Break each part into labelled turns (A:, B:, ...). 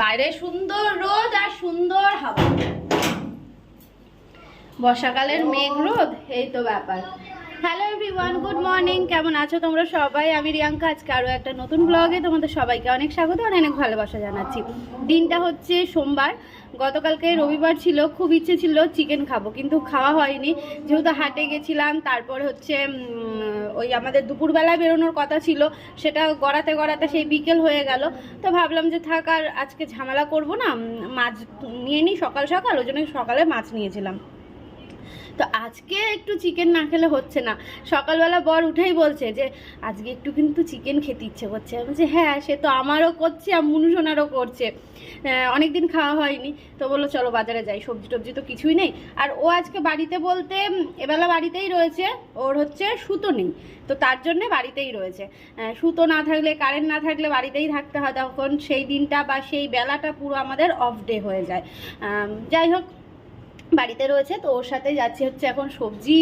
A: বাইরে সুন্দর রোদ আর সুন্দর হাওয়া। বর্ষাকালের মেঘ রোদ এই তো ব্যাপার। হ্যালো এভরিওয়ান গুড মর্নিং কেমন আছো তোমরা সবাই? আমি রিয়াঙ্কা। আজকে আরও একটা নতুন ব্লগে তোমাদের সবাইকে অনেক স্বাগত আর অনেক ভালোবাসা জানাচ্ছি। দিনটা হচ্ছে সোমবার। গতকালকে রবিবার ছিল, খুব ইচ্ছে ছিল চিকেন খাব, কিন্তু খাওয়া হয়নি। যেহেতু হাটে গেছিলাম, তারপর হচ্ছে ওই আমাদের দুপুরবেলা বেরোনোর কথা ছিল, সেটা গড়াতে গড়াতে সেই বিকেল হয়ে গেল। তো ভাবলাম যে থাক, আর আজকে ঝামেলা করব না। মাছ নিয়ে নিই সকাল সকাল, ওই জন্য সকালে মাছ নিয়েছিলাম। তো আজকে একটু চিকেন না খেলে হচ্ছে না। সকালবেলা বর উঠেই বলছে যে, আজকে একটু কিন্তু চিকেন খেতে ইচ্ছে করছে। আমি বলছি হ্যাঁ সে তো আমারও করছে আর মুনুসোনারও করছে। অনেক দিন খাওয়া হয়নি। তো বলল, চলো বাজারে যাই, সবজি টবজি তো কিছুই নেই। আর ও আজকে বাড়িতে বলতে এবেলা বাড়িতেই রয়েছে। ওর হচ্ছে সুতো নেই। তো তার জন্যে বাড়িতেই রয়েছে। সুতো না থাকলে কারেন্ট না থাকলে বাড়িতেই থাকতে হয়। তখন সেই দিনটা বা সেই বেলাটা পুরো আমাদের অফ ডে হয়ে যায়। যাই হোক বাড়িতে রয়েছে, তো ওর সাথে যাচ্ছি হচ্ছে এখন সবজি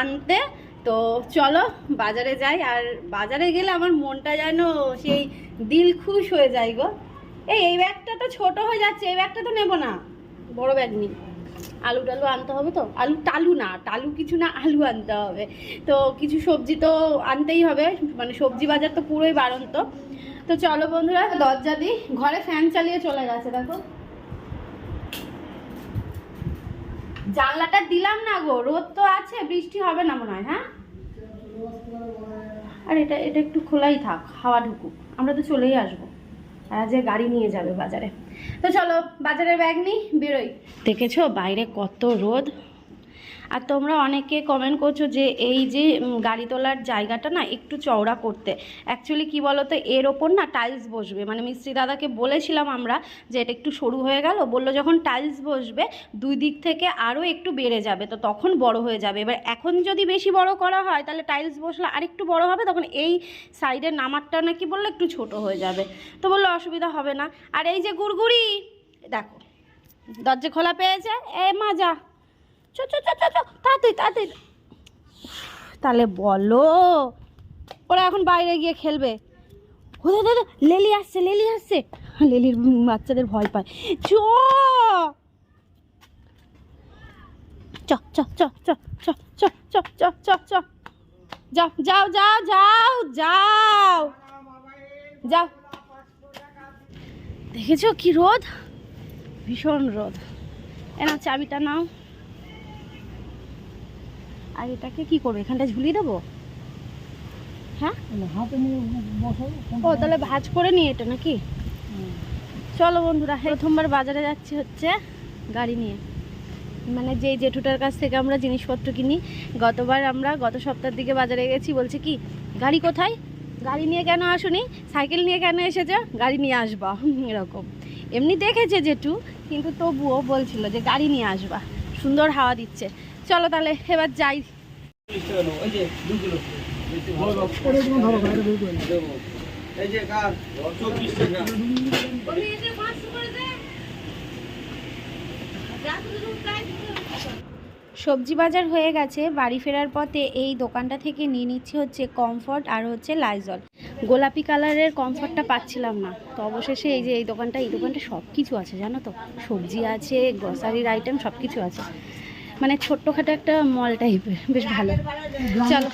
A: আনতে। তো চলো বাজারে যাই, আর বাজারে গেলে আমার মনটা যেন সেই দিল খুশ হয়ে যায় গো। এই এই ব্যাগটা তো ছোট হয়ে যাচ্ছে, এই ব্যাগটা তো নেব না। বড় ব্যাগ নিই আলু টালু আনতে হবে তো? আলু টালু না, টালু কিছু না, আলু আনতে হবে। তো কিছু সবজি তো আনতেই হবে মানে সবজি বাজার তো পুরোই বাড়ন্ত। তো চলো বন্ধুরা, দরজা দিই ঘরে ফ্যান চালিয়ে চলে গেছে, দেখো। জানলাটা দিলাম না গো, রোদ তো আছে, বৃষ্টি হবে না মনে হয় হ্যাঁ? আর এটা এটা একটু খোলাই থাক, হাওয়া ঢুকুক, আমরা তো চলেই আসব। আর যে গাড়ি নিয়ে যাবে বাজারে। তো চলো, বাজারের ব্যাগ নিই, বেরোই। দেখেছ বাইরে কত রোদ? আর তোমরা অনেকে কমেন্ট করছ যে এই যে গাড়ি তোলার জায়গাটা না একটু চওড়া করতে। অ্যাকচুয়ালি কি বলো তো এর ওপর না টাইলস বসবে। মানে মিস্ত্রি দাদাকে বলেছিলাম আমরা যে এটা একটু সরু হয়ে গেল, বলল যখন টাইলস বসবে, দুই দিক থেকে আরও একটু বেড়ে যাবে, তো তখন বড় হয়ে যাবে। এবার এখন যদি বেশি বড় করা হয়, তাহলে টাইলস বসলে আরেকটু বড় হবে, তখন এই সাইডের নামারটা নাকি বলল একটু ছোট হয়ে যাবে। তো বলল অসুবিধা হবে না। আর এই যে গুড়গুড়ি, দেখো, দরজা খোলা পেয়েছে, এ মা যা চ চ চ চ চ তাড়াতাড়ি তাড়াতাড়ি তাহলে বলো ওরা এখন বাইরে গিয়ে খেলবে ও দাদা লেলি আসছে লেলি আসছে লেলির বাচ্চাদের ভয় পায় চ চ চ চ চ চ চ চ চ চ চ যাও যাও যাও যাও যাও যাও দেখেছ কি রোদ ভীষণ রোদ এ নাও চাবিটা নাও আর এটাকে কি করব? এখানটা ঝুলিয়ে দেবো? হ্যাঁ? ও তাহলে ভাজ করে নিয়ে এটা নাকি? চলো বন্ধুরা প্রথমবার বাজারে যাচ্ছি হচ্ছে গাড়ি নিয়ে। মানে যে জেঠুটার কাছ থেকে আমরা জিনিসপত্র কিনি গতবার আমরা গত সপ্তাহের দিকে বাজারে গেছি বলছে কি গাড়ি কোথায়? গাড়ি নিয়ে কেন আসুনি? সাইকেল নিয়ে কেন এসেছ? গাড়ি নিয়ে আসবা। এরকম। এমনি দেখেছে জেঠু কিন্তু তবুও বলছিল যে গাড়ি নিয়ে আসবা। সুন্দর হাওয়া দিচ্ছে। চলো তাহলে, এবার যাই। সবজি বাজার হয়ে গেছে, বাড়ি ফেরার পথে এই দোকানটা থেকে নিয়ে নিচ্ছি হচ্ছে কমফর্ট আর হচ্ছে লাইজল গোলাপি কালারের কমফর্টটা পাচ্ছিলাম না। তো অবশেষে এই যে এই দোকানটা এই দোকানটা সব কিছু আছে, জানো তো? সবজি আছে গ্রসারির আইটেম সব কিছু আছে। মানে ছোট্টখাটো একটা মল টাইপের বেশ ভালো। চলো।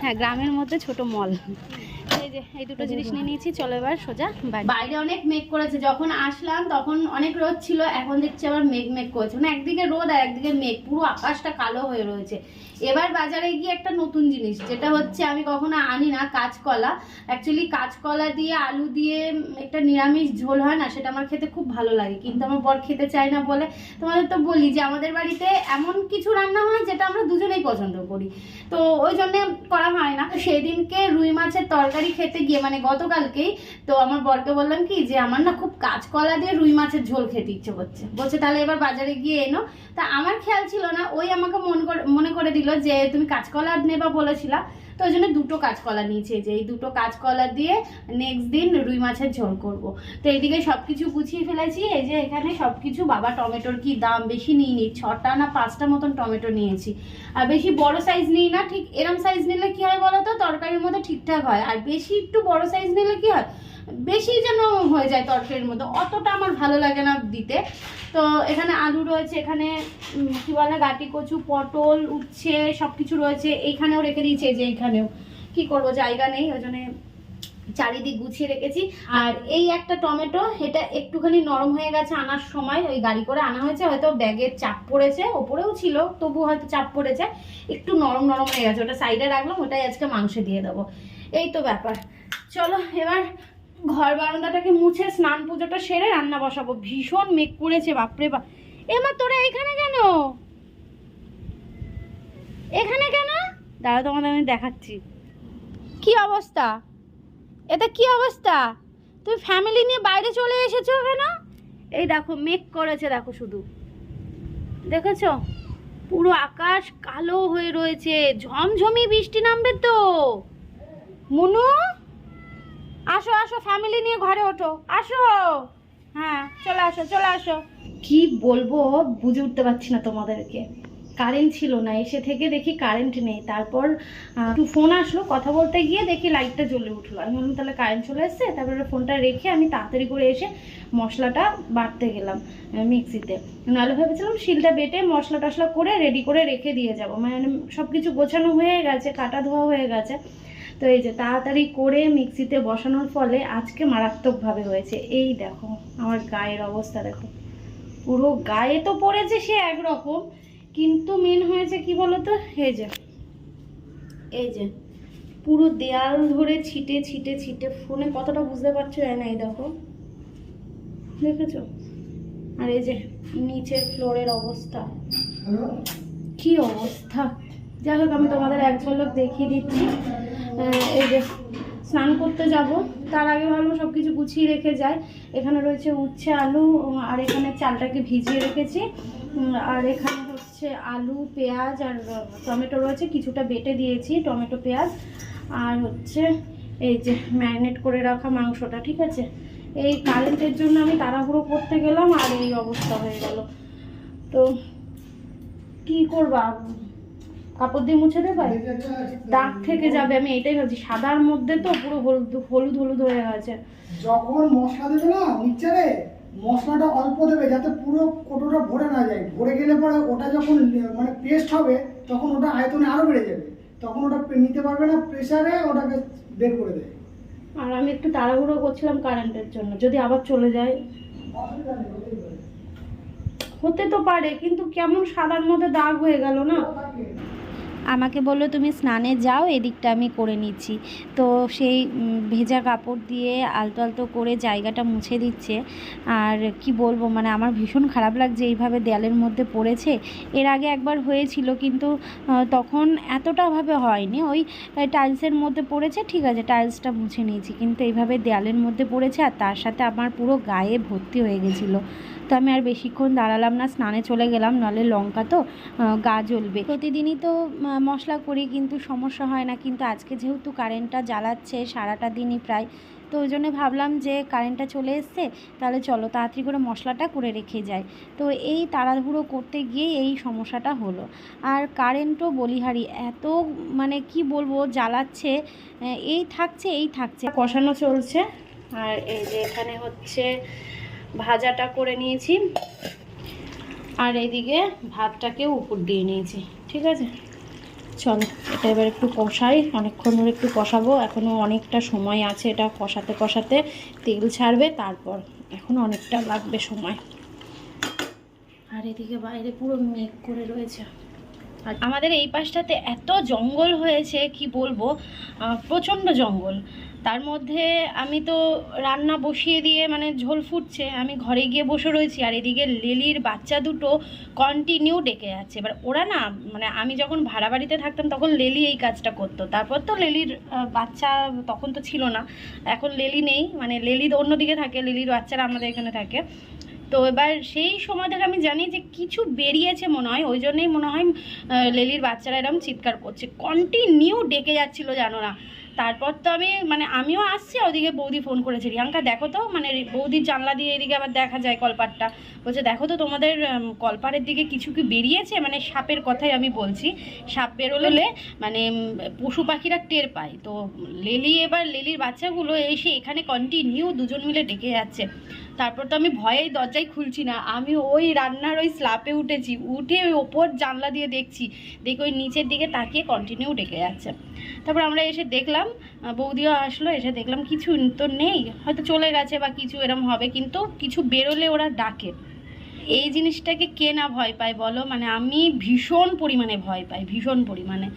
A: হ্যাঁ গ্রামের মধ্যে ছোট মল যে এই দুটো জিনিস নিয়ে নিয়েছি, চলো এবার সোজা বাইরে অনেক মেঘ করেছে, যখন আসলাম তখন অনেক রোদ ছিল, এখন দেখছি আবার মেঘ মেঘ করেছে মানে একদিকে রোদ আর একদিকে মেঘ, পুরো আকাশটা কালো হয়ে রয়েছে। এবার বাজারে গিয়ে একটা নতুন জিনিস, যেটা হচ্ছে আমি কখনো আনি না, কাঁচকলা। অ্যাকচুয়ালি কাঁচকলা দিয়ে আলু দিয়ে একটা নিরামিষ ঝোল হয় না, সেটা আমার খেতে খুব ভালো লাগে, কিন্তু আমার বর খেতে চায় না বলে তোমাদের তো বলি যে আমাদের বাড়িতে এমন কিছু রান্না হয় যেটা আমরা দুজনেই পছন্দ করি। তো ওই জন্য করা হয় না। সেদিনকে রুই মাছের তরকারি খেতে গিয়ে মানে গতকালকেই তো আমার বরকে বললাম কি যে, আমার না খুব কাঁচকলা দিয়ে রুই মাছের ঝোল খেতে ইচ্ছে করছে। বলছে, তাহলে এবার বাজারে গিয়ে এনো। তা আমার খেয়াল ছিল না, ওই আমাকে মন মনে করে দিল যে, তুমি কাঁচকলা নেবা বলেছিলা। তো ওই জন্য দুটো কাঁচকলা নিয়েছি যে এই দুটো কাঁচকলা দিয়ে নেক্সট দিন রুই মাছের ঝোল করব। তো এইদিকে সব কিছু গুছিয়ে ফেলেছি, এই যে এখানে সব কিছু বাবা টমেটোর কি দাম বেশি নিই নিই ছটা না পাঁচটা মতন টমেটো নিয়েছি। আর বেশি বড় সাইজ নিই না, ঠিক এরম সাইজ নিলে কি হয় বলো তো তরকারির মধ্যে ঠিকঠাক হয়, আর বেশি একটু বড় সাইজ নিলে কি হয় বেশি যেন হয়ে যায় তরকারির মধ্যে। অতটা আমার ভালো লাগে না দিতে। তো এখানে আলু রয়েছে, এখানে কি বলে, গাটি কচু, পটল, উচ্ছে সব কিছু রয়েছে। এইখানেও রেখে দিয়েছে যে এইখানেও। কি করব, জায়গা নেই, ওই জন্য চারিদিক গুছিয়ে রেখেছি। আর এই একটা টমেটো, এটা একটুখানি নরম হয়ে গেছে আনার সময়, ওই গাড়ি করে আনা হয়েছে। হয়তো ব্যাগের চাপ পড়েছে, ওপরেও ছিল, তবু হয়তো চাপ পড়েছে। একটু নরম নরম হয়ে গেছে, ওটা সাইডে রাখলাম, ওটাই আজকে মাংস দিয়ে দেবো। এই তো ব্যাপার। চলো, এবার ঘর বারান্দাটাকে মুছে স্নান পুজোটা সেরে রান্না বসাবো। ভীষণ মেঘ করেছে, বাপরে বাপ। এমা তোরা এখানে কেন? এখানে কেন? দাঁড়া তোমাদের আমি দেখাচ্ছি। কি অবস্থা? এটা কি অবস্থা? তুমি ফ্যামিলি নিয়ে বাইরে চলে এসেছ কেন? এই দেখো, মেঘ করেছে, দেখো শুধু। দেখেছ? পুরো আকাশ কালো হয়ে রয়েছে, ঝমঝমি বৃষ্টি নামবে তো। মুনু? আসো ফ্যামিলি নিয়ে ঘরে ওঠো। আসো। হ্যাঁ চলে আসো চলে আসো। কি বলব, বুঝে উঠতে পারছি না তোমাদেরকে। কারেন্ট ছিল না, এসে থেকে দেখি কারেন্ট নেই। তারপর একটু ফোন আসলো, কথা বলতে গিয়ে দেখি লাইটটা জ্বলে উঠল। আমি বললাম তাহলে কারেন্ট চলে এসছে? তারপরে ফোনটা রেখে আমি তাড়াতাড়ি করে এসে মশলাটা বাটতে গেলাম মিক্সিতে। নাহলে ভেবেছিলাম শিলটা বেটে মশলা টশলা করে রেডি করে রেখে দিয়ে যাব। মানে সব কিছু গোছানো হয়ে গেছে, কাটা ধোয়া হয়ে গেছে। তো এই যে তাড়াতাড়ি করে মিক্সিতে বসানোর ফলে আজকে মারাত্মকভাবে হয়েছে। এই দেখো আমার গায়ের অবস্থা দেখো। পুরো গায়ে তো পড়েছে সে একরকম কিন্তু মেন হয়েছে কি বলতো? এই যে এই যে পুরো দেয়াল ধরে ছিটে ছিটে ছিটে ফোনে কতটা বুঝতে পারছ জানি না এই দেখো। দেখেছ? আর এই যে নিচের ফ্লোরের অবস্থা। কি অবস্থা? যাই হোক আমি তোমাদের এক ঝলক দেখিয়ে দিচ্ছি। এই যে স্নান করতে যাব, তার আগে ভাবলাম সব কিছু গুছিয়ে রেখে যাই এখানে রয়েছে উচ্ছে, আলু আর এখানে চালটাকে ভিজিয়ে রেখেছি। আর এখানে হচ্ছে আলু, পেঁয়াজ, আর টমেটো রয়েছে, কিছুটা বেটে দিয়েছি, টমেটো, পেঁয়াজ। আর হচ্ছে এই যে ম্যারিনেট করে রাখা মাংসটা, ঠিক আছে? এই কারেন্টের জন্য আমি তাড়াহুড়ো করতে গেলাম, আর এই অবস্থা হয়ে গেল। তো কি করবা? কাপড় দিয়ে মুছে দেবে? দাগ থেকে যাবে আমি এটাই ভাবছি। সাদার মধ্যে তো পুরো হলুদ হলুদ হলুদ হয়ে গেছে।
B: যখন মশলা দেবে না মিক্সচারে মশলাটা অল্প দেবে যাতে পুরো কোটোটা ভরে না যায়। ভরে গেলে পরে ওটা যখন মানে পেস্ট হবে তখন ওটা আয়তনে আরও বেড়ে যাবে। তখন ওটা নিতে পারবে না প্রেসারে ওটাকে বের করে দেয়।
A: আর আমি একটু তাড়াহুড়ো করছিলাম কারেন্টের জন্য। যদি আবার চলে যায়। হতে তো পারে কিন্তু কেমন সাদার মধ্যে দাগ হয়ে গেল না? আমাকে বলল, তুমি স্নানে যাও, এদিকটা আমি করে নিচ্ছি। তো সেই ভেজা কাপড় দিয়ে আলতো আলতো করে জায়গাটা মুছে দিচ্ছে। আর কি বলব মানে আমার ভীষণ খারাপ লাগছে এইভাবে দেয়ালের মধ্যে পড়েছে। এর আগে একবার হয়েছিল, কিন্তু তখন এতটাভাবে হয়নি। ওই টাইলসের মধ্যে পড়েছে, ঠিক আছে, টাইলসটা মুছে নিয়েছি। কিন্তু এইভাবে দেয়ালের মধ্যে পড়েছে, আর তার সাথে আমার পুরো গায়ে ভর্তি হয়ে গেছিল। তো আমি আর বেশিক্ষণ দাঁড়ালাম না, স্নানে চলে গেলাম, নাহলে লঙ্কা তো গা জ্বলবে। প্রতিদিনই তো মশলা করি, কিন্তু সমস্যা হয় না, কিন্তু আজকে যেহেতু কারেন্টটা জ্বালাচ্ছে, সারাটা দিনই প্রায়, তো ওই জন্য ভাবলাম যে কারেন্টটা চলে এসছে, তাহলে চলো তাড়াতাড়ি করে মশলাটা করে রেখে যায় তো এই তাড়াহুড়ো করতে গিয়ে এই সমস্যাটা হলো। আর কারেন্টও বলিহারি, এত মানে কি বলব, জ্বালাচ্ছে এই থাকছে এই থাকছে। কষানো চলছে, আর এই যে এখানে হচ্ছে ভাজাটা করে নিয়েছি। আর এইদিকে ভাতটাকেও উপর দিয়ে নিয়েছি, ঠিক আছে? চলো, এটা এবার একটু কষাই। অনেকক্ষণ ধরে একটু কষাবো। এখনও অনেকটা সময় আছে এটা কষাতে কষাতে। তেল ছাড়বে, তারপর এখনও অনেকটা লাগবে সময়। আর এদিকে বাইরে পুরো মেঘ করে রয়েছে। আর আমাদের এই পাশটাতে এত জঙ্গল হয়েছে, কি বলব? প্রচণ্ড জঙ্গল। তার মধ্যে আমি তো রান্না বসিয়ে দিয়ে মানে ঝোল ফুটছে, আমি ঘরে গিয়ে বসে রয়েছি আর এদিকে লেলির বাচ্চা দুটো কন্টিনিউ ডেকে যাচ্ছে। এবার ওরা না মানে আমি যখন ভাড়া বাড়িতে থাকতাম তখন লেলি এই কাজটা করতো। তারপর তো লেলির বাচ্চা তখন তো ছিল না, এখন লেলি নেই মানে লেলি অন্যদিকে থাকে, লেলির বাচ্চারা আমাদের এখানে থাকে। তো এবার সেই সময় থেকে আমি জানি যে কিছু বেরিয়েছে মনে হয়, ওই জন্যই মনে হয় লেলির বাচ্চারা এরকম চিৎকার করছে। কন্টিনিউ ডেকে যাচ্ছিল জানো না। তারপর তো আমি মানে আমিও আসছি ওদিকে বৌদি ফোন করেছি, রিয়াঙ্কা দেখো তো মানে বৌদির জানলা দিয়ে এদিকে আবার দেখা যায় কলপাটটা। বলছে, দেখো তো তোমাদের কলপাড়ের দিকে কিছু কি বেরিয়েছে? মানে সাপের কথাই আমি বলছি। সাপ বেরোলে মানে পশু পাখিরা টের পায়। তো লেলি এবার, লেলির বাচ্চাগুলো এসে এখানে কন্টিনিউ দুজন মিলে ডেকে যাচ্ছে। তারপর তো আমি ভয়েই দরজাই খুলছি না, আমি ওই রান্নার ওই স্লাপে উঠেছি, উঠে ওই ওপর জানলা দিয়ে দেখছি, দেখি ওই নিচের দিকে তাকিয়ে কন্টিনিউ ডেকে যাচ্ছে। তারপর আমরা এসে দেখলাম বৌদিও আসলো, এসে দেখলাম কিছু তো নেই, হয়তো চলে গেছে বা কিছু এরম হবে, কিন্তু কিছু বেরোলে ওরা ডাকে। এই জিনিসটাকে কে না ভয় পায় বলো? মানে আমি ভীষণ পরিমাণে ভয় পাই, ভীষণ পরিমাণে।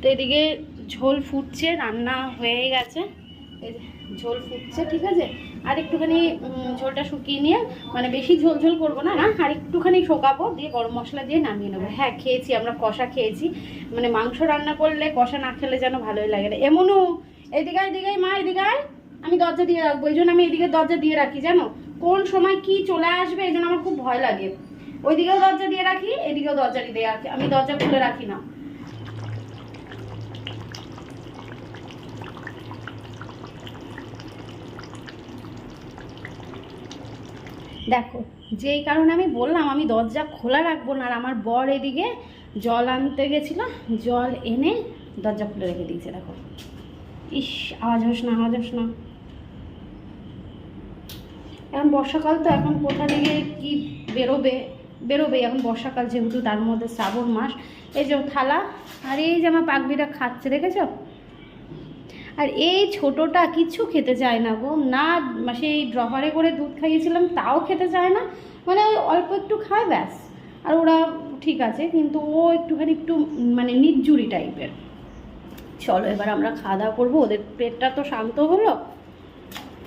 A: তো এদিকে ঝোল ফুটছে, রান্না হয়ে গেছে। ঝোল ফুটছে, ঠিক আছে? আর একটুখানি ঝোলটা শুকিয়ে নিয়ে মানে বেশি ঝোল ঝোল করব না না, আর একটুখানি শোকাবো, দিয়ে গরম মশলা দিয়ে নামিয়ে নেব। হ্যাঁ খেয়েছি, আমরা কষা খেয়েছি। মানে মাংস রান্না করলে কষা না খেলে যেন ভালোই লাগে না। এমনও এদিকে এদিকে মা, এদিকে আমি দরজা দিয়ে রাখব, এই জন্য আমি এদিকে দরজা দিয়ে রাখি, জানো? কোন সময় কি চলে আসবে, এই জন্য আমার খুব ভয় লাগে। ওইদিকেও দরজা দিয়ে রাখি, এদিকেও দরজা দিয়ে রাখি। আমি দরজা খুলে রাখি না। দেখো, যেই কারণে আমি বললাম আমি দরজা খোলা রাখব না, আর আমার বর এদিকে জল আনতে গেছিল, জল এনে দরজা খুলে রেখে দিয়েছে, দেখো। ইস, আওয়াজ হোস না, আওয়াজ হোস না। এখন বর্ষাকাল তো, এখন কোথা থেকে কি বেরোবে বেরোবে এখন বর্ষাকাল যেহেতু, তার মধ্যে শ্রাবণ মাস। এই যে থালা, আর এই যে আমার পাগড়িটা খাচ্ছে, দেখেছ? আর এই ছোটোটা কিচ্ছু খেতে চায় না গো। না সেই ড্রপারে করে দুধ খাইয়েছিলাম, তাও খেতে চায় না। মানে ওই অল্প একটু খায়, ব্যাস। আর ওরা ঠিক আছে, কিন্তু ও একটুখানি একটু মানে নির্জুরি টাইপের। চলো এবার আমরা খাওয়া দাওয়া করব, ওদের পেটটা তো শান্ত হলো।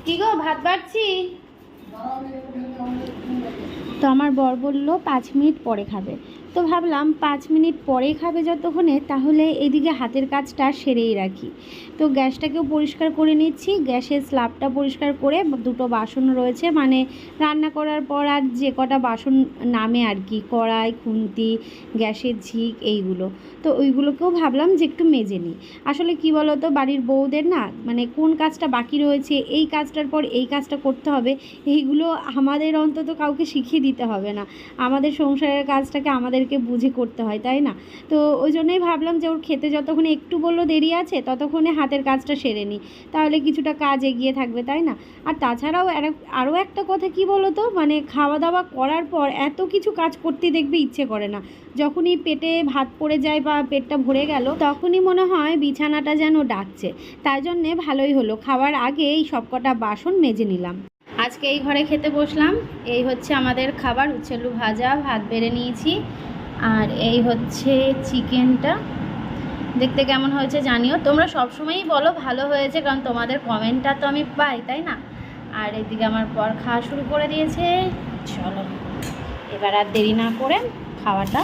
A: কি গো, ভাত বাড়ছি। তো আমার বর বলল, পাঁচ মিনিট পরে খাবে। তো ভাবলাম পাঁচ মিনিট পরে খাবে যতক্ষণে, তাহলে এদিকে হাতের কাজটা সেরেই রাখি। তো গ্যাসটাকেও পরিষ্কার করে নিচ্ছি, গ্যাসের স্ল্যাবটা পরিষ্কার করে দুটো বাসন রয়েছে মানে রান্না করার পর আর যে কটা বাসন নামে আর কি, কড়াই, খুন্তি, গ্যাসের ঝিক, এইগুলো। তো ওইগুলোকেও ভাবলাম যে একটু মেজে নিই। আসলে কি বলো তো বাড়ির বউদের না মানে কোন কাজটা বাকি রয়েছে, এই কাজটার পর এই কাজটা করতে হবে, এইগুলো আমাদের অন্তত কাউকে শিখিয়ে দিতে হবে না। আমাদের সংসারের কাজটাকে আমাদেরকে বুঝে করতে হয়, তাই না? তো ওই জন্যই ভাবলাম যে ওর খেতে যতক্ষণে একটু বলল দেরি আছে, ততক্ষণে হাতের কাজটা সেরে নিই তাহলে কিছুটা কাজ এগিয়ে থাকবে, তাই না? আর তাছাড়াও আরও একটা কথা কি বলো তো মানে খাওয়া দাওয়া করার পর এত কিছু কাজ করতে দেখবে ইচ্ছে করে না। যখনই পেটে ভাত পড়ে যায় বা পেটটা ভরে গেল, তখনই মনে হয় বিছানাটা যেন ডাকছে। তাই জন্যে ভালোই হলো। খাওয়ার আগে এই সবকটা বাসন মেজে নিলাম। আজকে এই ঘরে খেতে বসলাম। এই হচ্ছে আমাদের খাবার, উচ্ছেলু ভাজা, ভাত বেড়ে নিয়েছি। আর এই হচ্ছে চিকেনটা। দেখতে কেমন হয়েছে জানিও। তোমরা সবসময়ই বলো ভালো হয়েছে, কারণ তোমাদের কমেন্টটা তো আমি পাই, তাই না? আর এদিকে আমার পর খাওয়া শুরু করে দিয়েছে। চলো, এবার আর দেরি না করে খাওয়াটা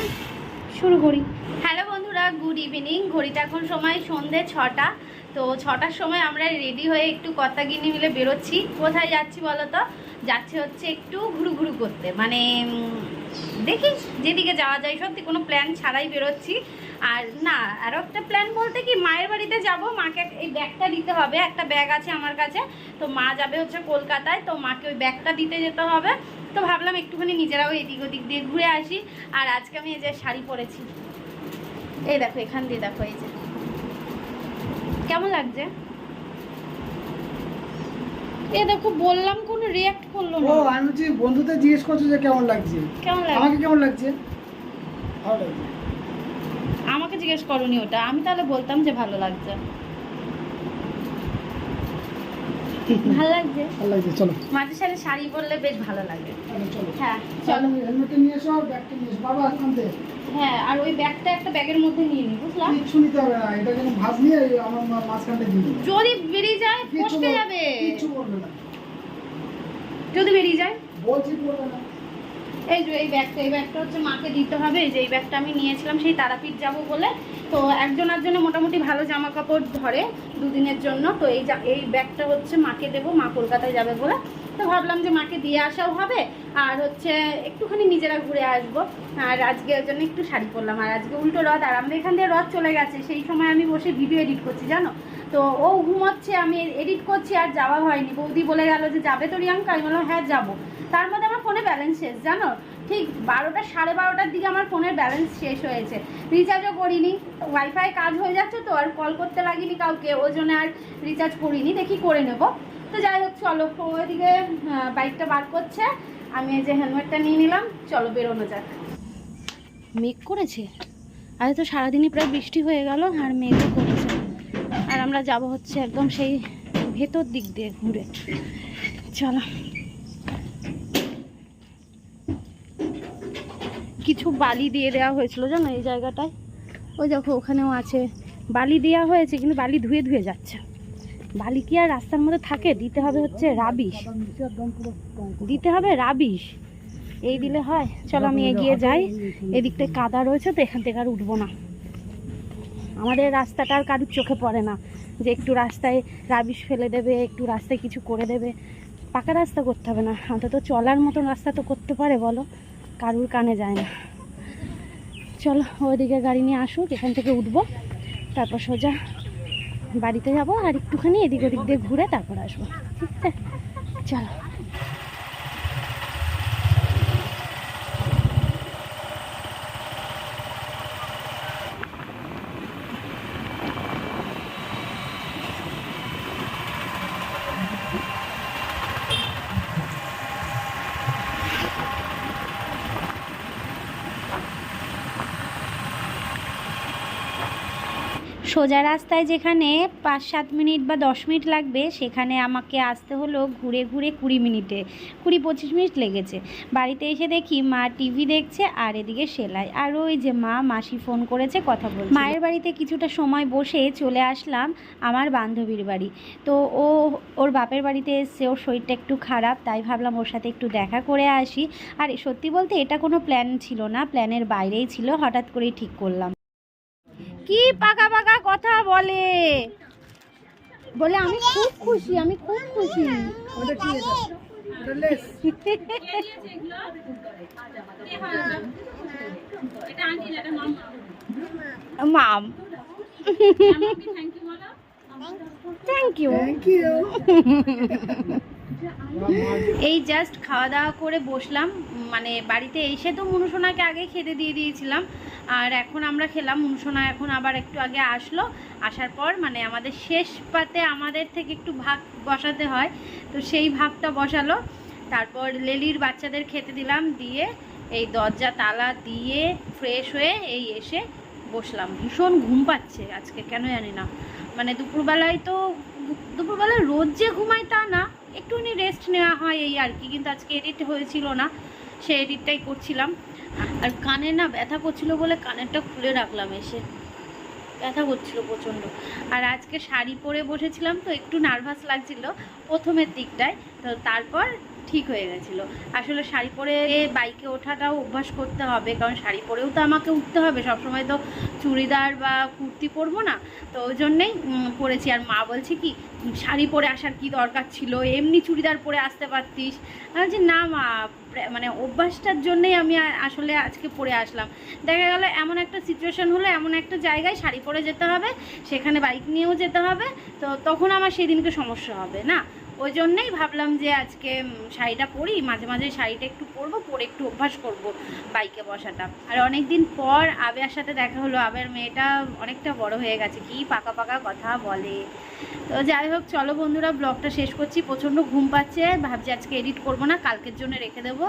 A: শুরু করি। হ্যালো বন্ধুরা, গুড ইভিনিং। ঘড়িটা এখন সময় সন্ধে ছটা। তো ছটার সময় আমরা রেডি হয়ে একটু কর্তাগিনি মিলে বেরোচ্ছি। কোথায় যাচ্ছি বলো তো? যাচ্ছি হচ্ছে একটু ঘুরু ঘুরু করতে। মানে দেখি যেদিকে যাওয়া যায়। সত্যি কোনো প্ল্যান ছাড়াই বেরোচ্ছি। আর না আরও একটা প্ল্যান বলতে কি, মায়ের বাড়িতে যাব, মাকে এই ব্যাগটা দিতে হবে। একটা ব্যাগ আছে আমার কাছে। তো মা যাবে হচ্ছে কলকাতায়, তো মাকে ওই ব্যাগটা দিতে যেতে হবে। তো ভাবলাম একটুখানি নিজেরাও এদিক ওদিক দিয়ে ঘুরে আসি। আর আজকে আমি এই যে শাড়ি পরেছি। এই দেখো, এখান দিয়ে দেখো, এই যে। কেমন লাগছে? এ দেখো, বললাম কোনো রিয়াক্ট করল না।
B: ও আমি বলছি বন্ধুদের জিজ্ঞেস করছ যে কেমন লাগছে?
A: কেমন লাগছে?
B: আমাকে কেমন লাগছে? ভালো লাগছে।
A: আমাকে জিজ্ঞেস করনি ওটা। আমি তাহলে বলতাম যে ভালো লাগছে। ভালো লাগছে?
B: ভালো লাগছে চলো।
A: মাঝে সাথে শাড়ি পরলে বেশ ভালো লাগে।
B: চলো।
A: হ্যাঁ
B: চলো।
A: চলো
B: হেলমেটটা নিয়ে এসো ব্যাগটা নিয়ে এসো। বাবা আনতে
A: হ্যাঁ আর ওই ব্যাগটা একটা ব্যাগের মধ্যে নিয়ে নি বুঝলাম?
B: কিচ্ছু নিতে হবে না। এটা যেন ভাজ নিয়ে আমার মাঝখানটা দিয়ে
A: যদি বেরিয়ে যায় ফসকে যাবে।
B: কিচ্ছু বলবে না।
A: যদি বেরিয়ে যায়।
B: বলছি
A: এই যে এই ব্যাগটা এই ব্যাগটা হচ্ছে মাকে দিতে হবে। এই যে এই ব্যাগটা আমি নিয়েছিলাম সেই তারাপীঠ যাব বলে। তো একজন একজনে মোটামুটি ভালো জামা কাপড় ধরে দুদিনের জন্য। তো এই এই ব্যাগটা হচ্ছে মাকে দেবো মা কলকাতায় যাবে বলে। তো ভাবলাম যে মাকে দিয়ে আসাও হবে। আর হচ্ছে একটুখানি নিজেরা ঘুরে আসব। আর আজকে ওই জন্য একটু শাড়ি পরলাম। আর আজকে উল্টো রথ আর আমাদের এখান দিয়ে রথ চলে গেছে। সেই সময় আমি বসে ভিডিও এডিট করছি জানো? তো ও ঘুমোচ্ছে, আমি এডিট করছি, আর যাওয়া হয়নি। বৌদি বলে গেল যে, যাবে তো রিয়াঙ্কা? আমি বললাম হ্যাঁ যাব। তার মধ্যে আমার ফোনে ব্যালেন্স শেষ, জানো? ঠিক বারোটা, সাড়ে বারোটার দিকে আমার ফোনের ব্যালেন্স শেষ হয়েছে। রিচার্জও করিনি ওয়াইফাই কাজ হয়ে যাচ্ছে তো, আর কল করতে লাগিনি কাউকে ওই জন্য আর রিচার্জ করিনি। দেখি করে নেব। তো যাই হোক, চলো। ওইদিকে বাইকটা বার করছে। আমি এই যে হেলমেটটা নিয়ে নিলাম। চলো, বেরোনো যাক। মেঘ করেছে? আরে, তো সারাদিনই প্রায় বৃষ্টি হয়ে গেল, আর মেঘও আমরা যাব হচ্ছে একদম সেই ভেতর দিক দিয়ে ঘুরে। চলো। কিছু বালি দিয়ে দেওয়া হয়েছিল, জানো এই জায়গাটায়? ওই দেখো, ওখানেও আছে। বালি দেওয়া হয়েছে, কিন্তু বালি ধুয়ে ধুয়ে যাচ্ছে। বালি কি আর রাস্তার মধ্যে থাকে? দিতে হবে হচ্ছে রাবিশ। দিতে হবে রাবিশ। এই দিলে হয়। চলো আমি এগিয়ে যাই। এদিকটায় কাদা রয়েছে, তো এখান থেকে আর উঠবো না। আমাদের রাস্তাটা আর কারুর চোখে পড়ে না যে একটু রাস্তায় রাবিশ ফেলে দেবে, একটু রাস্তায় কিছু করে দেবে। পাকা রাস্তা করতে হবে না, অন্তত চলার মতন রাস্তা তো করতে পারে বলো, কারুর কানে যায় না। চলো, ওইদিকে গাড়ি নিয়ে আসুক এখান থেকে উঠবো, তারপর সোজা বাড়িতে যাব, আর একটুখানি এদিক ওদিক দিয়ে ঘুরে তারপর আসব। ঠিক আছে? চলো। সোজা রাস্তায় যেখানে পাঁচ সাত মিনিট বা দশ মিনিট লাগবে, সেখানে আমাকে আসতে হলো ঘুরে ঘুরে কুড়ি মিনিটে। কুড়ি পঁচিশ মিনিট লেগেছে। বাড়িতে এসে দেখি মা টিভি দেখছে আর এদিকে সেলাই। আর ওই যে মা, মাসি ফোন করেছে, কথা বলছে। মায়ের বাড়িতে কিছুটা সময় বসে চলে আসলাম আমার বান্ধবীর বাড়ি। তো ও, ওর বাপের বাড়িতে এসছে, ওর শরীরটা একটু খারাপ, তাই ভাবলাম ওর সাথে একটু দেখা করে আসি। আর সত্যি বলতে এটা কোনো প্ল্যান ছিল না প্ল্যানের বাইরেই ছিল, হঠাৎ করেই ঠিক করলাম। কি পাকা পাকা কথা বলে? বলে আমি খুব খুশি আমি খুব খুশি। মাম। থ্যাংক ইউ
B: থ্যাংক ইউ
A: এই জাস্ট খাওয়া দাওয়া করে বসলাম। মানে বাড়িতে এসে তো মনুসোনাকে আগে খেতে দিয়ে দিয়েছিলাম। আর এখন আমরা খেলাম, মনুসোনা এখন আবার একটু আগে আসলো। আসার পর মানে আমাদের শেষ পাতে আমাদের থেকে একটু ভাগ বসাতে হয়, তো সেই ভাগটা বসালো। তারপর লেলির বাচ্চাদের খেতে দিলাম, দিয়ে এই দরজা তালা দিয়ে ফ্রেশ হয়ে এই এসে বসলাম। ভীষণ ঘুম পাচ্ছে আজকে, কেন জানি না। মানে দুপুরবেলায় তো দুপুরবেলায় রোজ যে ঘুমায় তা না, একটুখানি রেস্ট নেওয়া হয় এই আর কি। কিন্তু আজকে এডিট হয়েছিল না, সে এডিটটাই করছিলাম। আর কানে না ব্যথা করছিল বলে কানেরটা খুলে রাখলাম এসে। ব্যথা করছিল প্রচণ্ড। আর আজকে শাড়ি পরে বসেছিলাম তো একটু নার্ভাস লাগছিল প্রথমের দিকটায়। তো তারপর ঠিক হয়ে গেছিল। আসলে শাড়ি পরে বাইকে ওঠাটাও অভ্যাস করতে হবে, কারণ শাড়ি পরেও তো আমাকে উঠতে হবে। সবসময় তো চুড়িদার বা কুর্তি পরবো না, তো ওই জন্যেই পরেছি। আর মা বলছে কি, শাড়ি পরে আসার কি দরকার ছিল? এমনি চুড়িদার পরে আসতে পারতিস? বলছি, না মা মানে অভ্যাসটার জন্যেই আমি আসলে আজকে পরে আসলাম। দেখা গেল এমন একটা সিচুয়েশন হলো, এমন একটা জায়গায় শাড়ি পরে যেতে হবে, সেখানে বাইক নিয়েও যেতে হবে, তো তখন আমার সেদিনকে সমস্যা হবে, না? ওই জন্যেই ভাবলাম যে আজকে শাড়িটা পরি, মাঝে মাঝে শাড়িটা একটু পরবো, পরে একটু অভ্যাস করব বাইকে বসাটা। আর অনেক দিন পর আবের সাথে দেখা হলো আবের মেয়েটা অনেকটা বড় হয়ে গেছে, কি পাকা পাকা কথা বলে। তো যাই হোক, চলো বন্ধুরা, ব্লগটা শেষ করছি, প্রচণ্ড ঘুম পাচ্ছে, ভাবছি আজকে এডিট করব না, কালকের জন্য রেখে দেবো।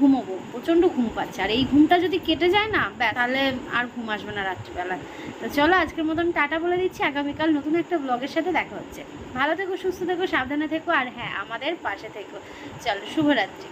A: ঘুমোবো প্রচণ্ড ঘুম পাচ্ছে। আর এই ঘুমটা যদি কেটে যায় না ব্যাস, তাহলে আর ঘুম আসবে না রাত্রিবেলা। তো চলো আজকের মতন টাটা বলে দিচ্ছি। আগামীকাল নতুন একটা ব্লগের সাথে দেখা হচ্ছে। ভালো থেকো সুস্থ থেকো সাবধানে থেকো আর হ্যাঁ আমাদের পাশে থেকো। চলো শুভরাত্রি।